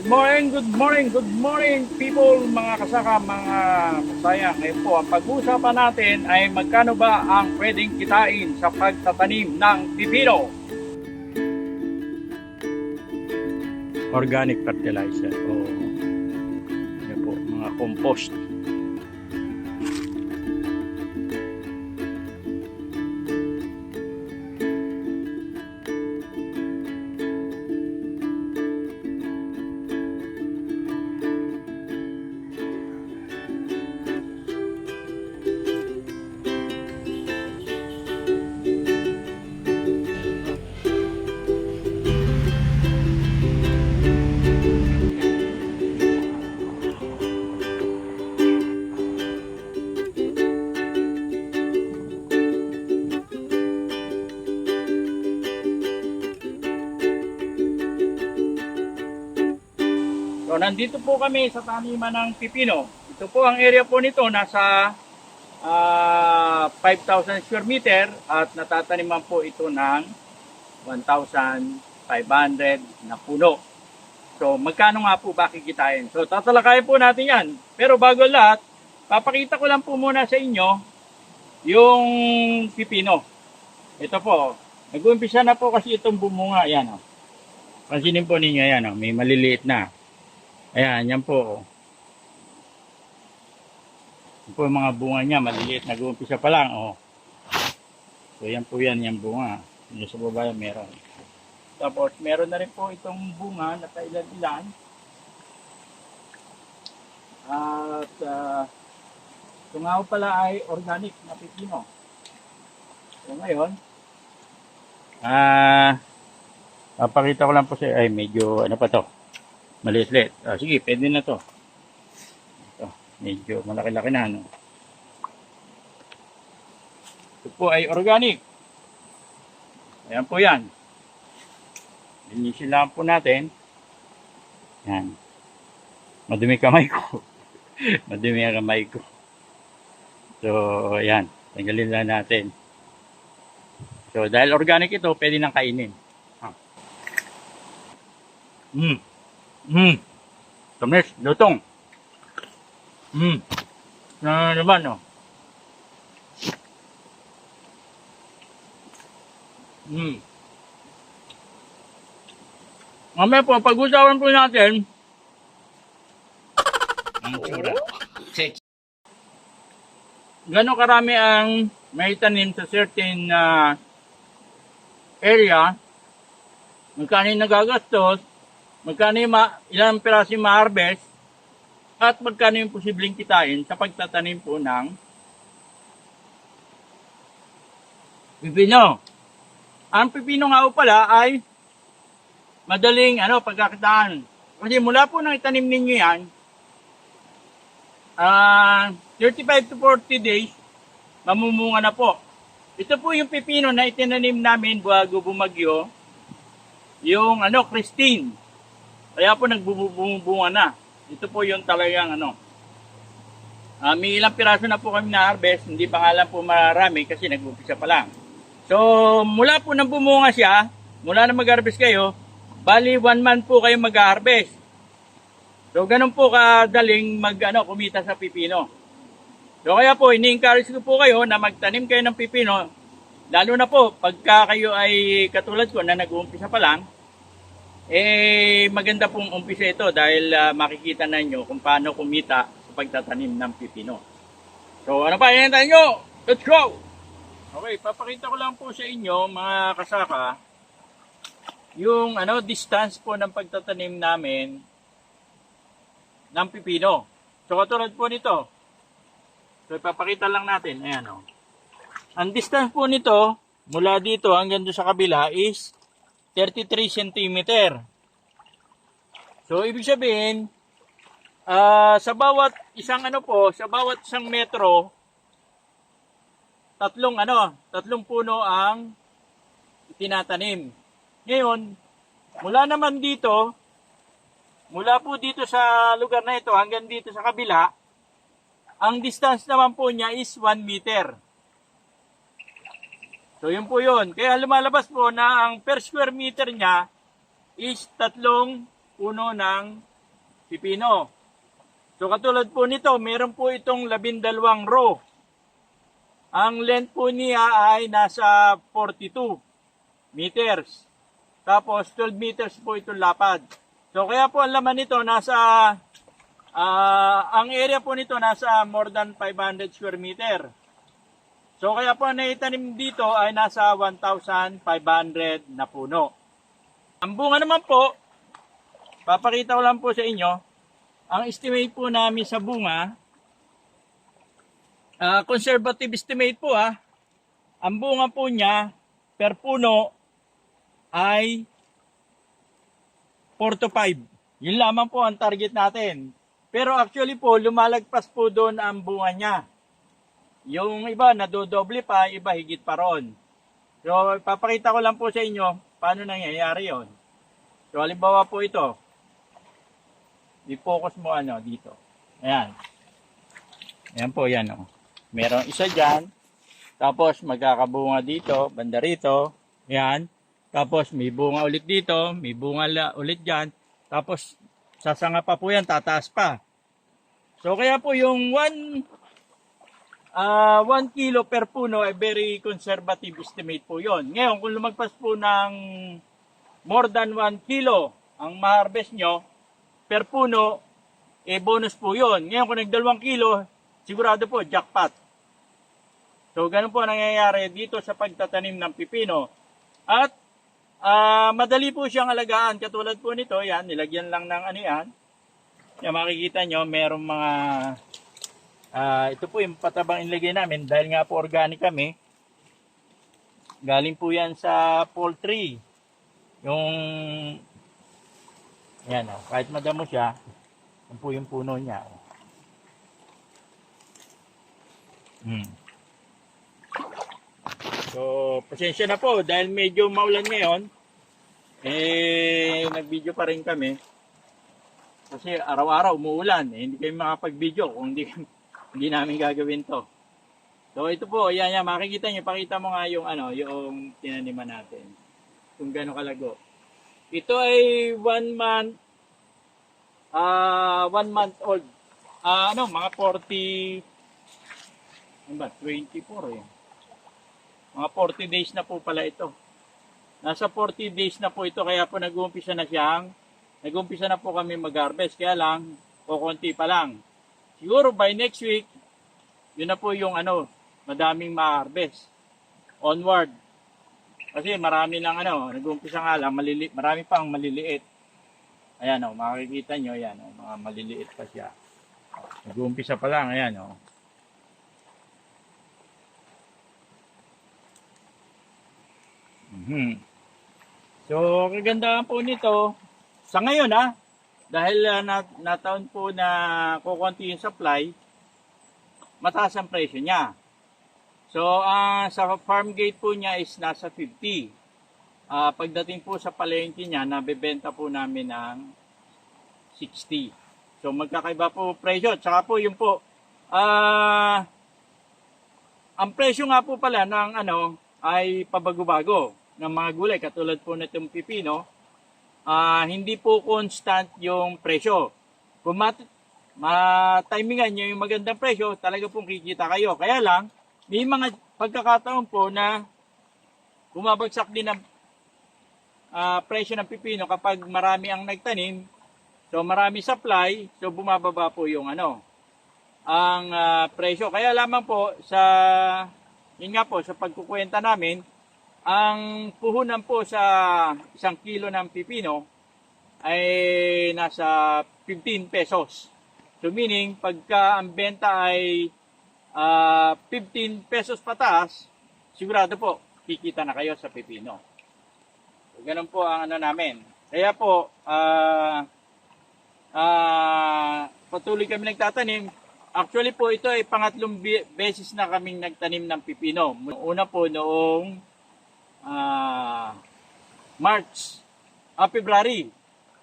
Good morning, good morning, good morning people, mga kasaka, mga kasayang. Ngayon po, ang pag-uusapan natin ay magkano ba ang pwedeng kitain sa pagtatanim ng pipino? Organic fertilizer o po, mga compost. Nandito po kami sa taniman ng pipino. Ito po ang area po nito, nasa ah, 5,000 square meter at natataniman po ito ng 1,500 na puno. So, magkano nga po ba kikitain? So, tatalakayin po natin yan. Pero bago lahat, papakita ko lang po muna sa inyo yung pipino. Ito po, nag-umpisa na po kasi itong bumunga. Yan o. Pansinin po ninyo, yan o. May maliliit na. Ayan, yan po. Yan po yung mga bunga niya, maliliit, nag-uumpisa pa lang, oh. So, yan po yan, yung bunga. Yung sa baba yan, meron. Tapos, meron na rin po itong bunga na kailan-ilan. At, uh, nga po pala ay organic na pipino. So, ngayon, ah, papakita ko lang po sa ay medyo, ano pa to, maliit-liit. Ah, sige, pwede na to. Ito, medyo malaki-laki na. No? Ito po ay organic. Ayan po yan. Linisin lang po natin. Yan. Madumi kamay ko. Madumi ang kamay ko. So, ayan. Tanggalin lang natin. So, dahil organic ito, pwede nang kainin. Ah. Mm. Hmm. Tamis, lutong. Hmm. Na naman, oh. Hmm. Mamaya po, pag-usapan po natin ang tsura. Gano'ng karami ang may tanim sa certain ah, area, magkano yung nagagastos, magkano yung ma- ilang piraso yung ma-harvest, at magkano yung posibleng kitain sa pagtatanim po ng pipino. Ang pipino nga po pala ay madaling ano, pagkakitaan. Kasi mula po nang itanim ninyo yan, ah 35 to 40 days, mamumunga na po. Ito po yung pipino na itinanim namin bago bumagyo, yung ano, Christine. Kaya po nagbubunga na. Ito po yung talagang ano. Ah, may ilang piraso na po kami na harvest, hindi pa nga lang po marami kasi nag-umpisa pa lang. So, mula po nang bumunga siya, mula na mag-harvest kayo, bali one month po kayo mag-harvest. So, ganun po kadaling mag, ano, kumita sa pipino. So, kaya po, ini-encourage ko po kayo na magtanim kayo ng pipino, lalo na po, pagka kayo ay katulad ko na nag-uumpisa pa lang, eh, maganda pong umpisa ito dahil ah, makikita na nyo kung paano kumita sa pagtatanim ng pipino. So, ano pa, hinihintay nyo? Let's go! Okay, papakita ko lang po sa inyo, mga kasaka, yung ano, distance po ng pagtatanim namin ng pipino. So, katulad po nito. So, ipapakita lang natin. Ayan, o. Ang distance po nito, mula dito hanggang doon sa kabila is 33 cm. So, ibig sabihin, ah sa bawat isang ano po, sa bawat isang metro, tatlong ano, tatlong puno ang tinatanim. Ngayon, mula naman dito, mula po dito sa lugar na ito hanggang dito sa kabila, ang distance naman po niya is 1 meter. So yun po yun. Kaya lumalabas po na ang per square meter niya is tatlong puno ng pipino. So katulad po nito, meron po itong labindalawang row. Ang length po niya ay nasa 42 meters. Tapos 12 meters po itong lapad. So kaya po ang laman nito nasa ah, ang area po nito nasa more than 500 square meter. So kaya po ang naitanim dito ay nasa 1,500 na puno. Ang bunga naman po, papakita ko lang po sa inyo, ang estimate po namin sa bunga, ah, conservative estimate po ah, ang bunga po niya per puno ay 4 to 5. Yun lamang po ang target natin. Pero actually po, lumalagpas po doon ang bunga niya. Yung iba, nadodoble pa, iba higit pa ron. So, papakita ko lang po sa inyo paano nangyayari yon. So, halimbawa po ito. I-focus mo ano dito. Ayan. Ayan po, yan o. Merong isa dyan. Tapos, magkakabunga dito, banda rito. Ayan. Tapos, may bunga ulit dito. May bunga ulit dyan. Tapos, sasanga pa po yan, tataas pa. So, kaya po yung 1 Ah, 1 kilo per puno ay very conservative estimate po 'yon. Ngayon, kung lumagpas po ng more than 1 kilo ang ma-harvest nyo per puno, eh bonus po 'yon. Ngayon, kung nagdalawang kilo, sigurado po jackpot. So, ganun po ang nangyayari dito sa pagtatanim ng pipino. At ah, madali po siyang alagaan. Katulad po nito, yan, nilagyan lang ng ano yan. Yan, makikita nyo, merong mga Ah, ito po yung patabang inlagay namin dahil nga po organic kami. Galing po yan sa poultry. Yung yan oh, kahit madamo siya, yan po yung puno niya. Hmm. So, pasensya na po dahil medyo maulan ngayon. Eh, nag-video pa rin kami. Kasi araw-araw umuulan. Eh, hindi kayo makapag-video kung hindi hindi namin gagawin to. So ito po, yan yan, makikita niyo, pakita mo nga yung ano, yung tinaniman natin. Kung gaano kalago. Ito ay one month, ah, one month old. Ah, ano, mga 40, ano ba, 24 eh. Mga 40 days na po pala ito. Nasa 40 days na po ito, kaya po nag-uumpisa na siyang, nag-uumpisa na po kami mag-harvest, kaya lang, kukunti pa lang siguro by next week, yun na po yung ano, madaming ma-harvest. Onward. Kasi marami lang ano, nag-umpisa nga lang, malili, marami pang maliliit. Ayan o, oh, makikita nyo, ayan o, oh, mga maliliit pa siya. Nag-umpisa pa lang, ayan o. Oh. Mhm. So, kagandahan po nito, sa ngayon ah, dahil uh, na, nataon po na kukunti yung supply, mataas ang presyo niya. So, uh, sa farm gate po niya is nasa 50. Uh, pagdating po sa palengke niya, nabebenta po namin ng 60. So, magkakaiba po presyo. Tsaka po yung po, uh, ang presyo nga po pala ng ano, ay pabago-bago ng mga gulay katulad po nitong pipino uh, hindi po constant yung presyo. Kung mat ma-timingan nyo yung magandang presyo, talaga pong kikita kayo. Kaya lang, may mga pagkakataon po na bumabagsak din ang uh, presyo ng pipino kapag marami ang nagtanim. So marami supply, so bumababa po yung ano, ang uh, presyo. Kaya lamang po sa yun nga po sa pagkukwenta namin, ang puhunan po sa isang kilo ng pipino ay nasa 15 pesos. So meaning, pagka ang benta ay uh, 15 pesos pataas, sigurado po, kikita na kayo sa pipino. So, ganun po ang ano namin. Kaya po, uh, uh, patuloy kami nagtatanim. Actually po, ito ay pangatlong beses na kaming nagtanim ng pipino. Una po noong uh, March, ah, February.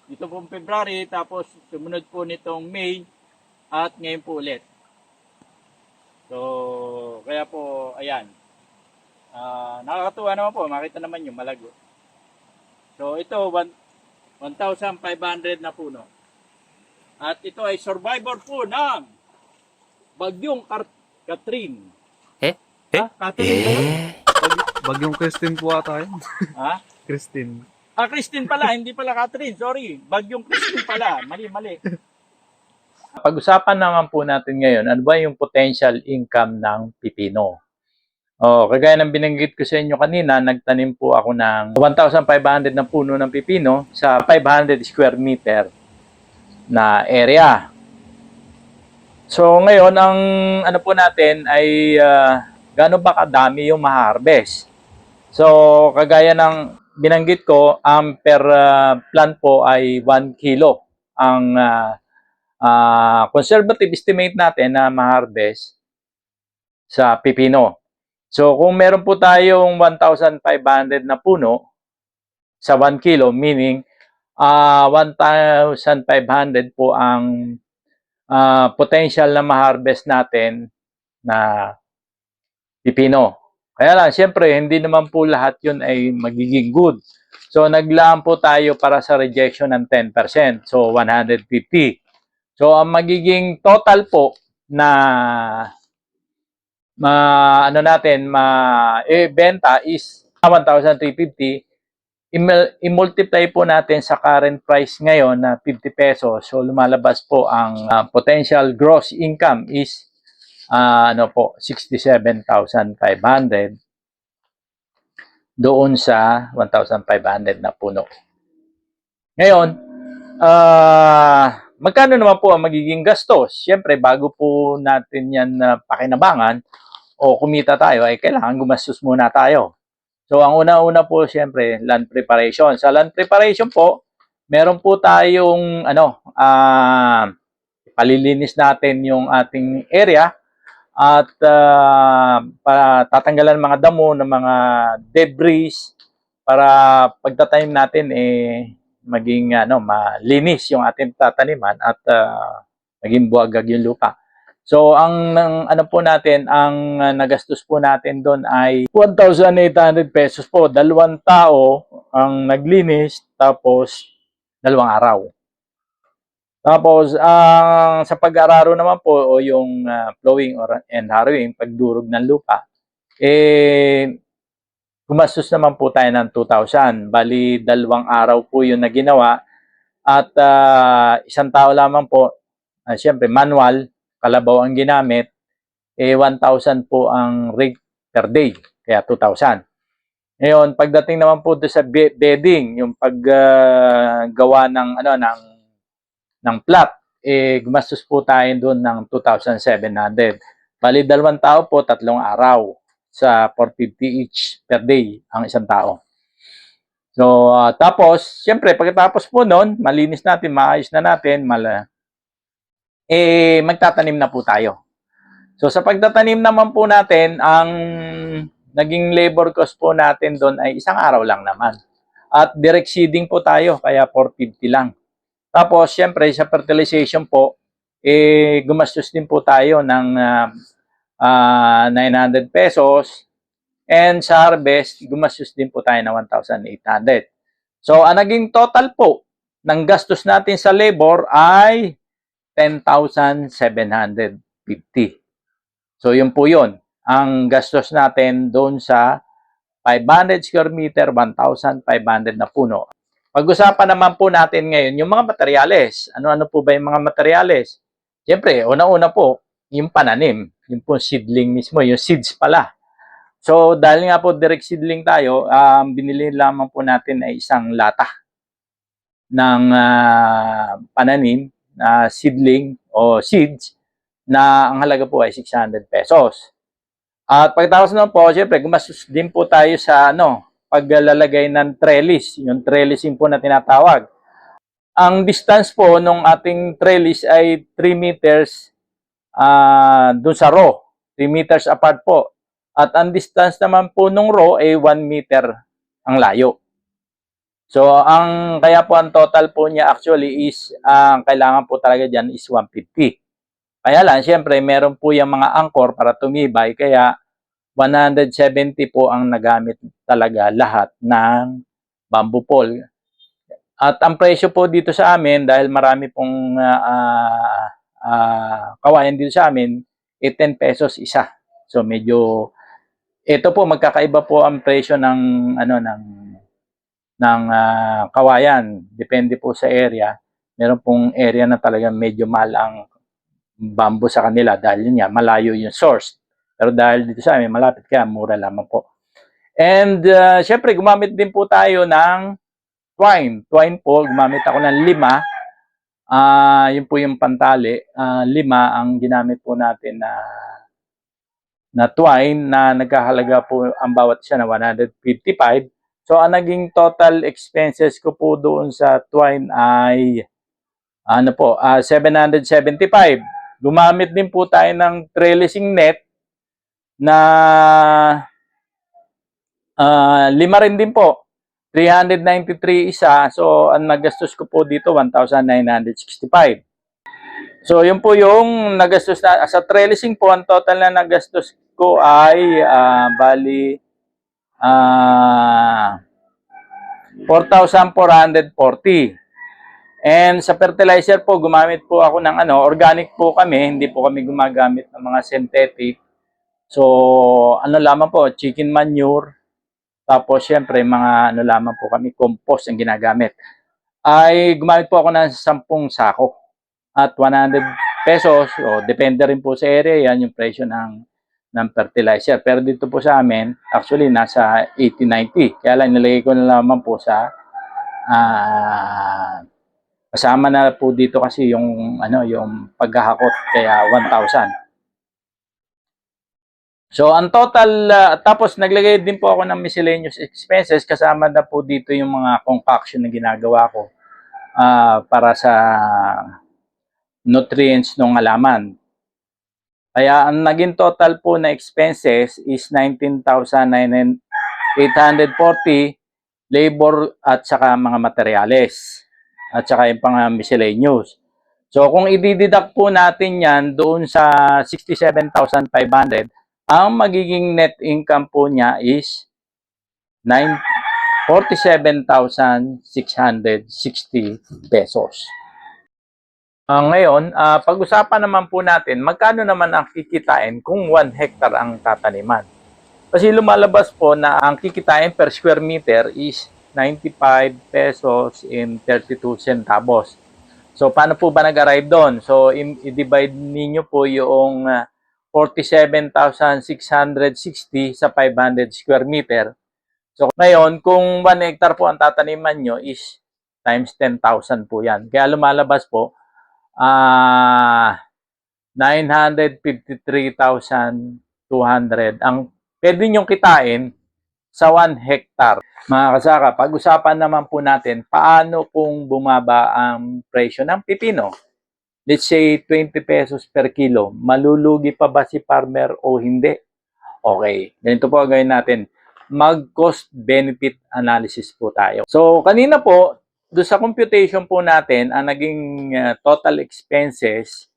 Ito pong February, tapos sumunod po nitong May, at ngayon po ulit. So, kaya po, ayan. Uh, nakakatuwa naman po, makita naman yung malago. So, ito, 1,500 na puno. At ito ay survivor po ng Bagyong Kar- Catherine. Eh? Ha? Catherine ba yun? Bag- Bagyong Christine po ata yun. Ha? Christine. Ah, Christine pala, hindi pala Catherine. Sorry. Bagyong Christine pala. Mali, mali. Pag-usapan naman po natin ngayon, ano ba yung potential income ng pipino? Oh, kagaya ng binanggit ko sa inyo kanina, nagtanim po ako ng 1,500 na puno ng pipino sa 500 square meter na area. So ngayon, ang ano po natin ay uh, gaano ba kadami yung ma-harvest. So kagaya ng binanggit ko, ang per ah, plant po ay 1 kilo ang ah, ah, conservative estimate natin na ma-harvest sa pipino. So, kung meron po tayong 1,500 na puno sa 1 kilo, meaning ah 1,500 po ang ah, potential na ma-harvest natin na pipino. Kaya lang, siyempre, hindi naman po lahat yun ay magiging good. So, naglaan po tayo para sa rejection ng 10%. So, 150. So, ang magiging total po na ma ano natin ma eh, benta is 1,350 Imul- i-multiply po natin sa current price ngayon na 50 pesos so lumalabas po ang ah, potential gross income is ah, ano po 67,500 doon sa 1,500 na puno ngayon ah magkano naman po ang magiging gastos Siyempre bago po natin yan na pakinabangan o kumita tayo ay kailangan gumastos muna tayo. So ang una-una po siyempre land preparation. Sa land preparation po, meron po tayong ano, ah palilinis natin yung ating area at ah, pa- tatanggalan ng mga damo ng mga debris para pagtatanim natin eh maging ano malinis yung ating tataniman at ah, maging buwagag yung lupa. So, ang ng, ano po natin, ang uh, nagastos po natin doon ay 1,800 pesos po. Dalawang tao ang naglinis, tapos dalawang araw. Tapos, ang sa pag-araro naman po, o yung uh, plowing or, and harrowing, pagdurog ng lupa, eh, gumastos naman po tayo ng 2,000. Bali, dalawang araw po yung na ginawa. At ah, isang tao lamang po, uh, siyempre, manual, kalabaw ang ginamit, eh 1,000 po ang rig per day, kaya 2,000. Ngayon, pagdating naman po doon sa be- bedding, yung paggawa ng ano ng ng plot, eh gumastos po tayo doon ng 2,700. Bali dalawang tao po, tatlong araw sa 450 each per day ang isang tao. So, ah, tapos, siyempre, pagkatapos po noon, malinis natin, maayos na natin, mala, eh magtatanim na po tayo. So sa pagtatanim naman po natin, ang naging labor cost po natin doon ay isang araw lang naman. At direct seeding po tayo, kaya 450 lang. Tapos, syempre, sa fertilization po, eh, gumastos din po tayo ng ah, ah, 900 pesos. And sa harvest, gumastos din po tayo ng 1,800. So, ang naging total po ng gastos natin sa labor ay 10,750. So, yun po yun. Ang gastos natin doon sa 500 square meter, 1,500 na puno. Pag-usapan naman po natin ngayon yung mga materyales. Ano-ano po ba yung mga materyales? Siyempre, una-una po, yung pananim. Yung po seedling mismo, yung seeds pala. So, dahil nga po direct seedling tayo, um, binili lamang po natin ay isang lata ng ah, pananim na seedling o seeds na ang halaga po ay 600 pesos. At pagkatapos naman po, syempre, gumastos din po tayo sa ano, paglalagay ng trellis, yung trellising po na tinatawag. Ang distance po nung ating trellis ay 3 meters ah doon sa row. 3 meters apart po. At ang distance naman po nung row ay 1 meter ang layo. So, ang kaya po ang total po niya actually is ang kailangan po talaga diyan is 150. Kaya lang siyempre meron po yung mga angkor para tumibay kaya 170 po ang nagamit talaga lahat ng bamboo pole. At ang presyo po dito sa amin, dahil marami pong ah, ah, kawayan dito sa amin, eh 10 pesos isa. So medyo ito po magkakaiba po ang presyo ng ano ng ng ah, kawayan. Depende po sa area. Meron pong area na talaga medyo mahal ang bamboo sa kanila dahil yun nga, malayo yung source. Pero dahil dito sa amin, malapit kaya mura lamang po. And uh, syempre, gumamit din po tayo ng twine. Twine po, gumamit ako ng lima. Ah, yun po yung pantali. Ah, lima ang ginamit po natin na na twine na nagkahalaga po ang bawat isa na 155. So, ang naging total expenses ko po doon sa twine ay ano po, ah 775. Gumamit din po tayo ng trellising net na ah lima rin din po. 393 isa. So, ang nagastos ko po dito, 1,965. So, yun po yung nagastos na, sa trellising po, ang total na nagastos ko ay, ah, bali, ah, 4,440. And sa fertilizer po, gumamit po ako ng ano, organic po kami, hindi po kami gumagamit ng mga synthetic. So, ano lamang po, chicken manure, tapos, syempre, mga ano lamang po kami, compost ang ginagamit. Ay, gumamit po ako ng 10 sako at 100 pesos. O, depende rin po sa area, yan yung presyo ng, ng fertilizer. Pero dito po sa amin, actually, nasa 80-90. Kaya lang, nilagay ko na lamang po sa ah kasama na po dito kasi yung ano yung paghahakot kaya 1,000. So, ang total, ah, tapos naglagay din po ako ng miscellaneous expenses, kasama na po dito yung mga concoction na ginagawa ko ah, para sa nutrients ng halaman. Kaya ang naging total po na expenses is 19,840 labor at saka mga materyales at saka yung pang miscellaneous. So kung i-deduct po natin yan doon sa 67,500, ang magiging net income po niya is 9 47,660 pesos. Ah, ngayon, ah, pag-usapan naman po natin, magkano naman ang kikitain kung 1 hectare ang tataniman? Kasi lumalabas po na ang kikitain per square meter is 95 pesos in 32 centavos. So, paano po ba nag-arrive doon? So, i-divide ninyo po yung ah, 47,660 sa 500 square meter. So, ngayon, kung 1 hectare po ang tataniman nyo is times 10,000 po yan. Kaya lumalabas po, ah 953,200 ang pwede nyong kitain sa 1 hectare. Mga kasaka, pag-usapan naman po natin paano kung bumaba ang presyo ng pipino. Let's say 20 pesos per kilo. Malulugi pa ba si farmer o hindi? Okay, ganito po ang gawin natin. Mag-cost benefit analysis po tayo. So, kanina po, do sa computation po natin, ang naging uh, total expenses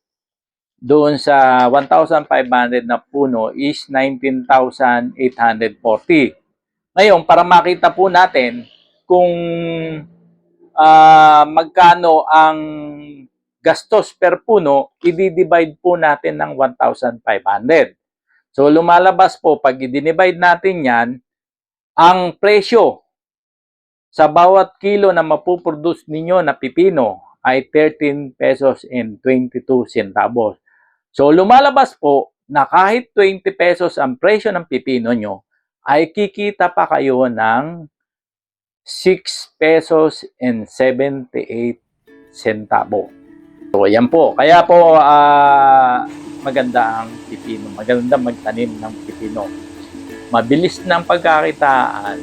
doon sa 1,500 na puno is 19,840. Ngayon, para makita po natin kung ah, magkano ang gastos per puno, i-divide po natin ng 1,500. So, lumalabas po, pag i-divide natin yan, ang presyo sa bawat kilo na mapuproduce ninyo na pipino ay 13 pesos and 22 centavos. So lumalabas po na kahit 20 pesos ang presyo ng pipino nyo, ay kikita pa kayo ng 6 pesos and 78 centavo. So yan po. Kaya po ah, maganda ang pipino. Maganda magtanim ng pipino. Mabilis ng pagkakitaan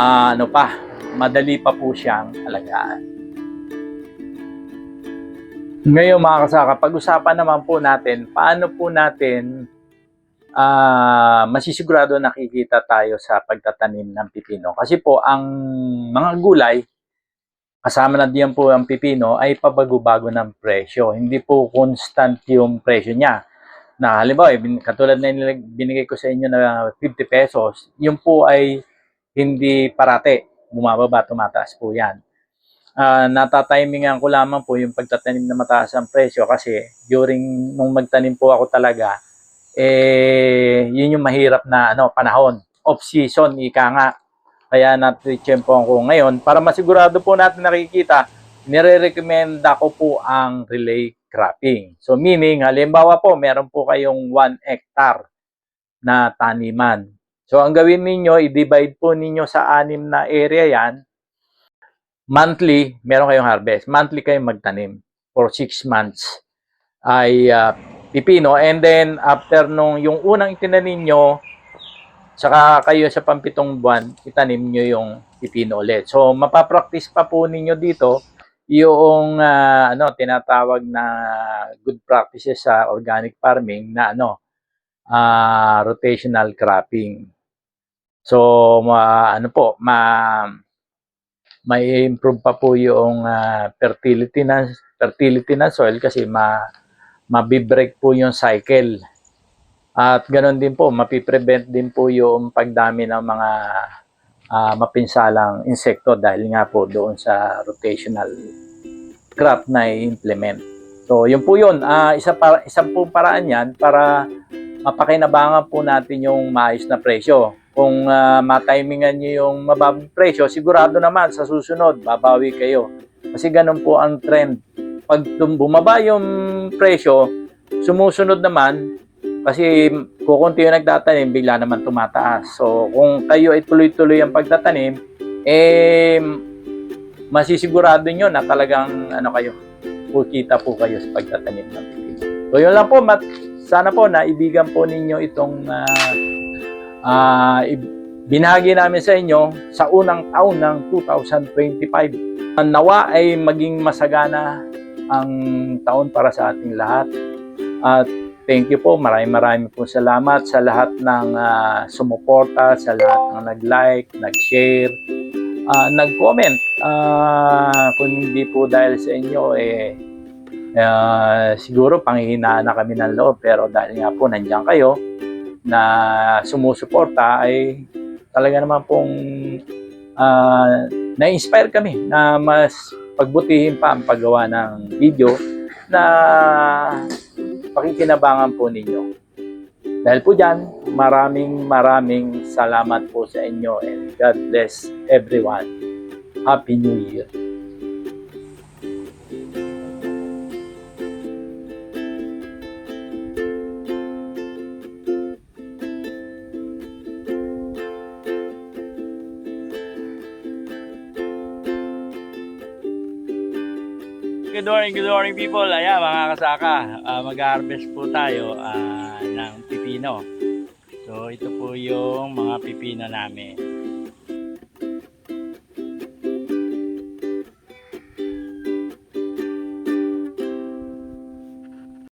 ah, ano pa, madali pa po siyang alagaan. Ngayon mga kasaka, pag-usapan naman po natin, paano po natin ah, masisigurado nakikita tayo sa pagtatanim ng pipino. Kasi po, ang mga gulay, kasama na diyan po ang pipino, ay pabago-bago ng presyo. Hindi po constant yung presyo niya. Na halimbawa, eh, katulad na binigay ko sa inyo na 50 pesos, yung po ay hindi parate. Bumababa, tumataas po yan. Ah, natatimingan ko lamang po yung pagtatanim na mataas ang presyo kasi during nung magtanim po ako talaga, eh, yun yung mahirap na ano, panahon. Off-season, ika nga. Kaya natitsyempo ko ngayon. Para masigurado po natin nakikita, nire-recommenda ko po ang relay cropping. So meaning, halimbawa po, meron po kayong 1 hectare na taniman. So ang gawin ninyo, i-divide po ninyo sa anim na area yan. Monthly, meron kayong harvest. Monthly kayong magtanim for 6 months ay ah, pipino. And then, after nung yung unang itinanim nyo, saka kayo sa pampitong buwan, itanim nyo yung pipino ulit. So, mapapractice pa po ninyo dito yung ah, ano tinatawag na good practices sa organic farming na ano ah, rotational cropping. So, ma, ano po, ma may improve pa po yung ah, fertility na fertility ng soil kasi ma mabibreak po yung cycle. At ganoon din po, mapiprevent din po yung pagdami ng mga ah, mapinsalang insekto dahil nga po doon sa rotational crop na i-implement. So, yun po yun. Ah, isa pa, isang po paraan yan para mapakinabangan po natin yung maayos na presyo. Kung uh, matimingan nyo yung mababang presyo, sigurado naman sa susunod, babawi kayo. Kasi ganun po ang trend. Pag bumaba yung presyo, sumusunod naman, kasi kukunti yung nagtatanim, bigla naman tumataas. So, kung kayo ay tuloy-tuloy ang pagtatanim, eh, masisigurado nyo na talagang, ano kayo, kukita po kayo sa pagtatanim ng pipino. So, yun lang po, mat, sana po na ibigan po ninyo itong ah, i- binahagi namin sa inyo sa unang taon ng 2025. Ang Nawa ay maging masagana ang taon para sa ating lahat. At thank you po, maraming maraming po salamat sa lahat ng ah, sumuporta, sa lahat ng nag-like, nag-share, ah, nag-comment. Ah, kung hindi po dahil sa inyo, eh, ah, siguro panghihinaan na kami ng loob. Pero dahil nga po nandiyan kayo, na sumusuporta ay talaga naman pong ah, na-inspire kami na mas pagbutihin pa ang paggawa ng video na pakikinabangan po ninyo. Dahil po dyan, maraming maraming salamat po sa inyo and God bless everyone. Happy New Year. Morning, good morning people. Ayan, mga kasaka, ah, mag-harvest po tayo ah, ng pipino. So, ito po yung mga pipino namin.